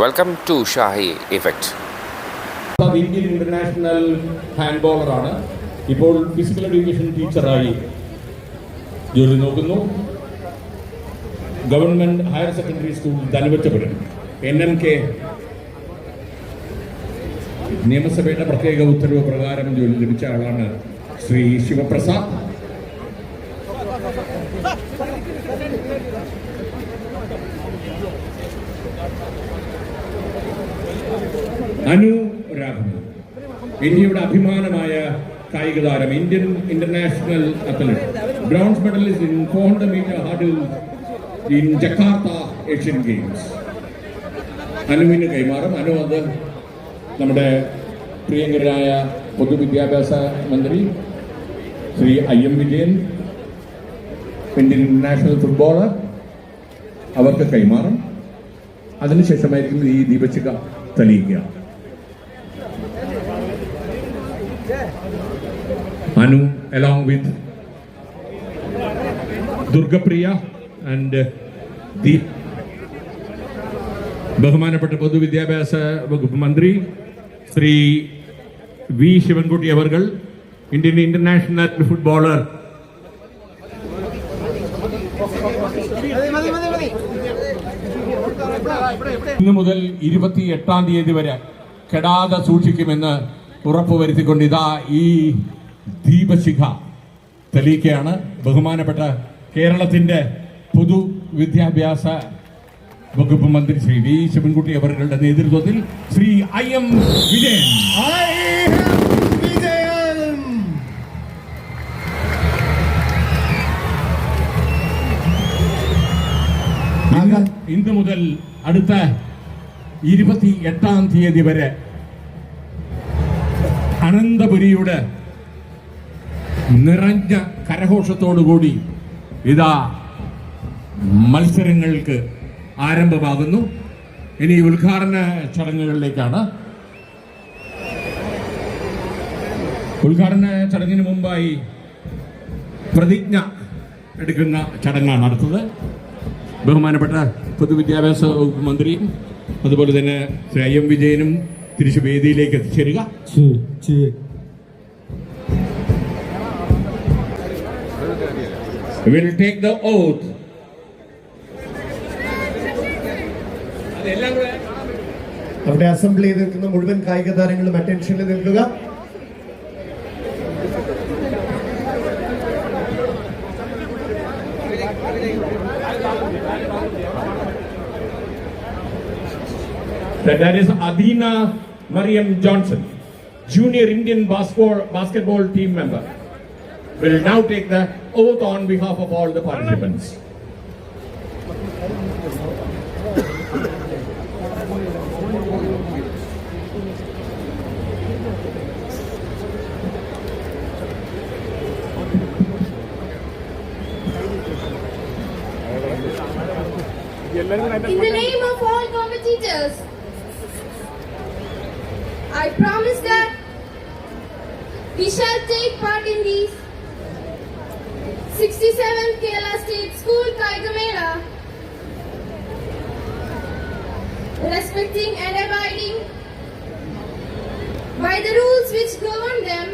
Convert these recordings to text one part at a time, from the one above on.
Welcome to Shahi effect Indian international hand ബോളറാണ് ഇപ്പോൾ physical education ടീച്ചറായി ജോലി നോക്കുന്നു. Government higher secondary school Dhanuvachapuram. N M K നിയമസഭയുടെ പ്രത്യേക ഉത്തരവ് പ്രകാരം ജോലി ലഭിച്ച ആളാണ് ശ്രീ ശിവപ്രസാദ്. അനു രാഘവൻ. ഇന്ത്യയുടെ അഭിമാനമായ കായിക താരം Indian international athlete bronze medallist in four hundred metre hurdle in Jakarta Asian games അനുവിന് കൈമാറും. അനു അത് നമ്മുടെ പ്രിയങ്കരനായ പൊതുവിദ്യാഭ്യാസ മന്ത്രി Shri I M Vijayan Indian international footballer അവർക്ക് കൈമാറും. അതിനുശേഷമായിരിക്കും ഈ ദീപശിഖ തെളിയിക്കുക. Anu along with Durga Priya and Deep. ബഹുമാനപ്പെട്ട പൊതുവിദ്യാഭ്യാസ വകുപ്പ് മന്ത്രി ശ്രീ വി ശിവൻകുട്ടി അവർകൾ ഇന്ത്യൻ ഇന്റർനാഷണൽ ഫുട്ബോളർ ഇന്ന് മുതൽ ഇരുപത്തി എട്ടാം തീയതി വരെ കെടാതെ സൂക്ഷിക്കുമെന്ന് ഉറപ്പുവരുത്തിക്കൊണ്ട് ഇതാ ഈ ദീപശിഖ. തെളിയിക്കുകയാണ് ബഹുമാനപ്പെട്ട കേരളത്തിന്റെ കേരളത്തിന്റെ പൊതുവിദ്യാഭ്യാസ വകുപ്പ് മന്ത്രി ശ്രീ വി ശിവൻകുട്ടി അവരുടെ നേതൃത്വത്തിൽ ശ്രീ ഐ എം വിജയൻ. ഇന്ന് മുതൽ അടുത്ത ഇരുപത്തി എട്ടാം തീയതി വരെ അനന്തപുരിയുടെ നിറഞ്ഞ കരഘോഷത്തോടുകൂടി ഇതാ മത്സരങ്ങൾക്ക് ആരംഭമാകുന്നു. ഇനി ഉദ്ഘാടന ചടങ്ങുകളിലേക്കാണ്. ഉദ്ഘാടന ചടങ്ങിന് മുമ്പായി പ്രതിജ്ഞ എടുക്കുന്ന ചടങ്ങാണ് അടുത്തത്. ബഹുമാനപ്പെട്ട പൊതുവിദ്യാഭ്യാസ വകുപ്പ് മന്ത്രിയും അതുപോലെ തന്നെ എം വിജയനും തിരിച്ചു വേദിയിലേക്ക് എത്തിച്ചേരുക വിൽ ടേക്ക് ദ ഓത്ത് അവിടെ അസംബിൾ ചെയ്ത് നിൽക്കുന്ന മുഴുവൻ കായിക താരങ്ങളും അറ്റൻഷനിൽ നിൽക്കുക. That is Adina Mariam Johnson, junior Indian basketball, team member, will now take the oath on behalf of all the participants. In the name of all competitors, I promise that we shall take part in the 67th Kerala State School Kaigamela, respecting and abiding by the rules which govern them,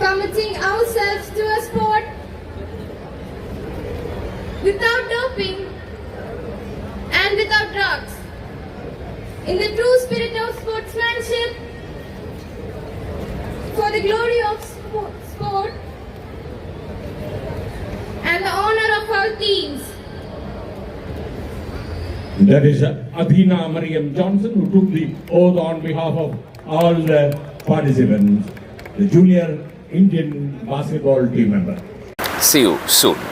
committing ourselves In the true spirit of sportsmanship, for the glory of sport, sport and the honor of our teams. That is Adina Mariam Johnson who took the oath on behalf of all the participants, the junior Indian basketball team member. See you soon.